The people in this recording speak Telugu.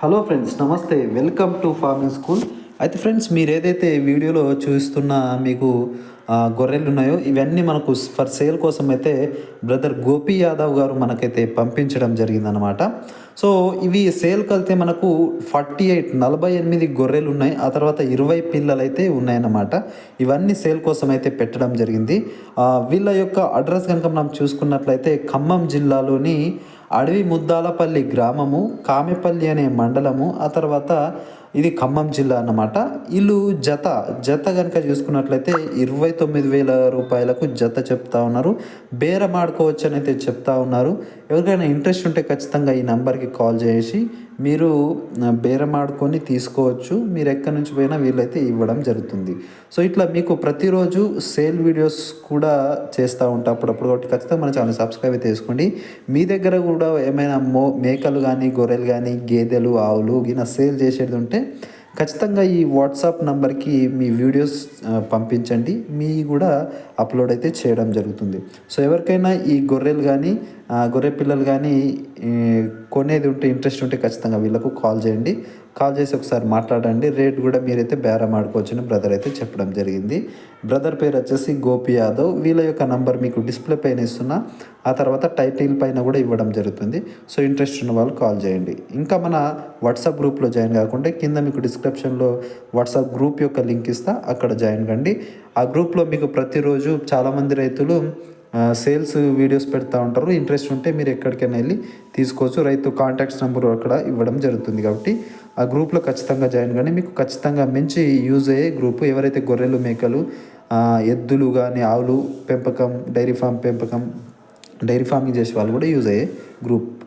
హలో ఫ్రెండ్స్ నమస్తే. Welcome to farming school. అయితే ఫ్రెండ్స్ మీరు ఏదైతే వీడియోలో చూస్తున్న మీకు గొర్రెలు ఉన్నాయో ఇవన్నీ మనకు ఫర్ సేల్ కోసం అయితే బ్రదర్ గోపి యాదవ్ గారు మనకైతే పంపించడం జరిగిందనమాట సో ఇవి సేల్కి వెళ్తే మనకు ఫార్టీ ఎయిట్ నలభై ఎనిమిది గొర్రెలు ఉన్నాయి ఆ తర్వాత ఇరవై పిల్లలు అయితే ఉన్నాయన్నమాట. ఇవన్నీ సేల్ కోసం అయితే పెట్టడం జరిగింది. వీళ్ళ యొక్క అడ్రస్ కనుక మనం చూసుకున్నట్లయితే ఖమ్మం జిల్లాలోని అడవి ముద్దాలపల్లి గ్రామము కామెపల్లి అనే మండలము ఆ తర్వాత ఇది ఖమ్మం జిల్లా అన్నమాట. వీళ్ళు జత. జత కనుక చూసుకున్నట్లయితే ఇరవై తొమ్మిది వేల రూపాయలకు జత చెప్తా ఉన్నారు. బేరం ఆడుకోవచ్చు అని అయితే చెప్తా ఉన్నారు. ఎవరికైనా ఇంట్రెస్ట్ ఉంటే ఖచ్చితంగా ఈ నెంబర్కి కాల్ చేసి మీరు బేరమాడుకొని బేరం ఆడుకొని తీసుకోవచ్చు. మీరు ఎక్కడి నుంచి పోయినా వీళ్ళైతే ఇవ్వడం జరుగుతుంది. సో ఇట్లా మీకు ప్రతిరోజు సేల్ వీడియోస్ కూడా చేస్తూ ఉంటా అప్పుడప్పుడు. కాబట్టి ఖచ్చితంగా మన ఛానల్ సబ్స్క్రైబ్ అయితే చేసుకోండి. మీ దగ్గర కూడా ఏమైనా మో మేకలు కానీ గొర్రెలు కానీ గేదెలు ఆవులు ఇలా సేల్ చేసేది ఉంటే ఖచ్చితంగా ఈ వాట్సాప్ నంబర్కి మీ వీడియోస్ పంపించండి. మీ కూడా అప్లోడ్ అయితే చేయడం జరుగుతుంది. సో ఎవరికైనా ఈ గొర్రెలు కానీ గొర్రె పిల్లలు కానీ కొనేది ఉంటే ఇంట్రెస్ట్ ఉంటే ఖచ్చితంగా వీళ్ళకు కాల్ చేయండి. కాల్ చేసి ఒకసారి మాట్లాడండి. రేట్ కూడా మీరైతే బేరం ఆడుకోవచ్చని బ్రదర్ అయితే చెప్పడం జరిగింది. బ్రదర్ పేరు వచ్చేసి గోపి యాదవ్. వీళ్ళ యొక్క నంబర్ మీకు డిస్ప్లే పైన ఇస్తున్నా. ఆ తర్వాత టైటిల్ పైన కూడా ఇవ్వడం జరుగుతుంది. సో ఇంట్రెస్ట్ ఉన్న వాళ్ళు కాల్ చేయండి. ఇంకా మన వాట్సాప్ గ్రూప్లో జాయిన్ కాకుండా కింద మీకు డిస్క్రిప్షన్లో వాట్సాప్ గ్రూప్ యొక్క లింక్ ఇస్తా. అక్కడ జాయిన్ కండి. ఆ గ్రూప్లో మీకు ప్రతిరోజు చాలామంది రైతులు సేల్స్ వీడియోస్ పెడతా ఉంటారు. ఇంట్రెస్ట్ ఉంటే మీరు ఎక్కడికైనా వెళ్ళి తీసుకోవచ్చు. రైతు కాంటాక్ట్స్ నెంబర్ అక్కడ ఇవ్వడం జరుగుతుంది కాబట్టి ఆ గ్రూప్లో ఖచ్చితంగా జాయిన్ కానీ మీకు ఖచ్చితంగా మంచి యూజ్ అయ్యే గ్రూప్ ఎవరైతే గొర్రెలు మేకలు ఎద్దులు కానీ ఆవులు పెంపకం డైరీ ఫామ్ పెంపకం డైరీ ఫార్మింగ్ చేసే వాళ్ళు కూడా యూజ్ అయ్యే గ్రూప్